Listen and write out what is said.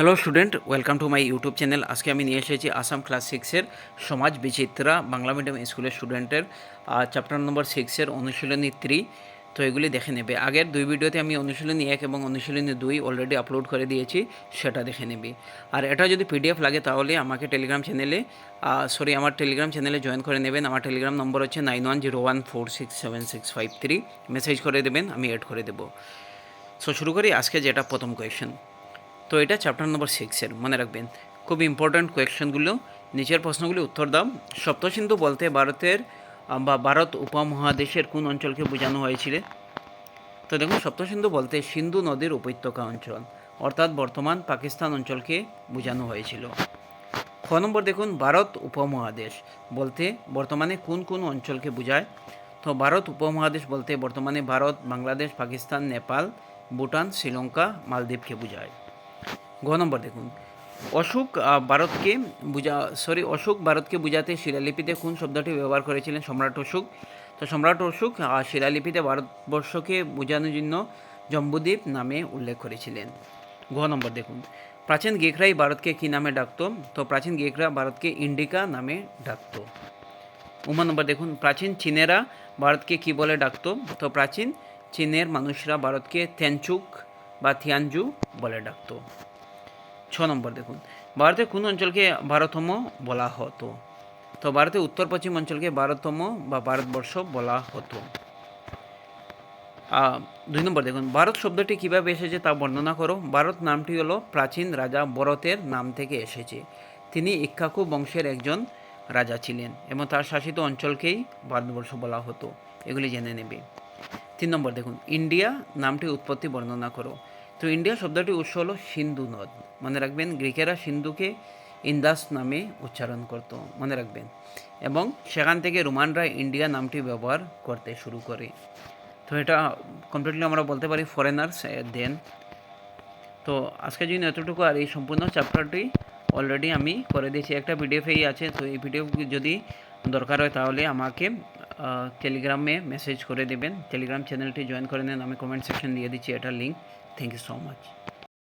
Hello student welcome to my YouTube channel আজকে আমি নিয়ে এসেছি আসাম ক্লাস সিক্সের সমাজ বিচিত্রা বাংলা মিডিয়াম স্কুলের স্টুডেন্টের চ্যাপ্টার নম্বর সিক্সের অনুশীলনী থ্রি তো এগুলি দেখে নেবে। আগের দুই ভিডিওতে আমি অনুশীলনী এক এবং অনুশীলনী দুই অলরেডি আপলোড করে দিয়েছি, সেটা দেখে নেবে। আর এটা যদি পিডিএফ লাগে, তাহলে আমাকে টেলিগ্রাম চ্যানেলে সরি আমার টেলিগ্রাম চ্যানেলে জয়েন করে নেবেন। আমার টেলিগ্রাম নম্বর হচ্ছে nine one zero one four six seven six five three message করে দেবেন, আমি অ্যাড করে দেবো। সো শুরু করি আজকে যেটা প্রথম কোয়েশ্চেন তো এটা চ্যাপ্টার নম্বর সিক্সের মনে রাখবেন। খুব ইম্পর্ট্যান্ট কোয়েশ্চেনগুলো নিচের প্রশ্নগুলি উত্তর দাও। সপ্তসিন্ধু বলতে ভারতের বা ভারত উপমহাদেশের কোন অঞ্চলকে বোঝানো হয়েছিল? তো দেখুন, সপ্তসিন্ধু বলতে সিন্ধু নদীর উপত্যকা অঞ্চল, অর্থাৎ বর্তমান পাকিস্তান অঞ্চলকে বোঝানো হয়েছিল। খ নম্বর দেখুন, ভারত উপমহাদেশ বলতে বর্তমানে কোন কোন অঞ্চলকে বোঝায়? তো ভারত উপমহাদেশ বলতে বর্তমানে ভারত, বাংলাদেশ, পাকিস্তান, নেপাল, ভুটান, শ্রীলঙ্কা, মালদ্বীপকে বোঝায়। ঘ নম্বর দেখুন। অশোক ভারতকে বুঝা সরি অশোক ভারতকে বোঝাতে শিলালিপিতে কোন শব্দটি ব্যবহার করেছিলেন সম্রাট অশোক? তো সম্রাট অশোক শিলালিপিতে ভারতবর্ষকে বোঝানোর জন্য জম্বুদ্বীপ নামে উল্লেখ করেছিলেন। ঘ নম্বর দেখুন। প্রাচীন গ্রিকরাই ভারতকে কী নামে ডাকতো? তো প্রাচীন গ্রিকরা ভারতকে ইন্ডিকা নামে ডাকতো। উমা নম্বর দেখুন। প্রাচীন চীনেরা ভারতকে কি বলে ডাকত? তো প্রাচীন চীনের মানুষরা ভারতকে তেনচুক বা থিয়ানজু বলে ডাকতো। ছ নম্বর দেখুন। ভারতের কোন অঞ্চলকে ভারতম বলা হতো? তো ভারতের উত্তর পশ্চিম অঞ্চলকে ভারতম বা ভারতবর্ষ বলা হতো। দুই নম্বর দেখুন, ভারত শব্দটি কীভাবে এসেছে তা বর্ণনা করো। ভারত নামটি হলো প্রাচীন রাজা বরতের নাম থেকে এসেছে। তিনি ইক্ষ্বাকু বংশের একজন রাজা ছিলেন এবং তার শাসিত অঞ্চলকেই ভারতবর্ষ বলা হতো। এগুলি জেনে নেবে। তিন নম্বর দেখুন, ইন্ডিয়া নামটি উৎপত্তি বর্ণনা করো। তো ইন্ডিয়া শব্দটি উৎস হলো সিন্ধু নদ। মনে রাখবেন গ্রিকেরা সিন্ধুকে ইন্দাস নামে উচ্চারণ করত, মনে রাখবেন। এবং সেখান থেকে রোমানরা ইন্ডিয়া নামটি ব্যবহার করতে শুরু করে। তো এটা কমপ্লিটলি আমরা বলতে পারি ফরেনার্স দেন তো আজকে যদি এতটুকু আর এই সম্পূর্ণ চ্যাপ্টারটি অলরেডি আমি করে দিয়েছি। একটা পিডিএফেই আছে, তো এই পিডিএফ যদি দরকার হয় তাহলে আমাকে টেলিগ্রামে মেসেজ করে দেবেন। টেলিগ্রাম চ্যানেলটি জয়েন করে নেন। আমি কমেন্ট সেকশন দিয়ে দিচ্ছি এটার link thank you so much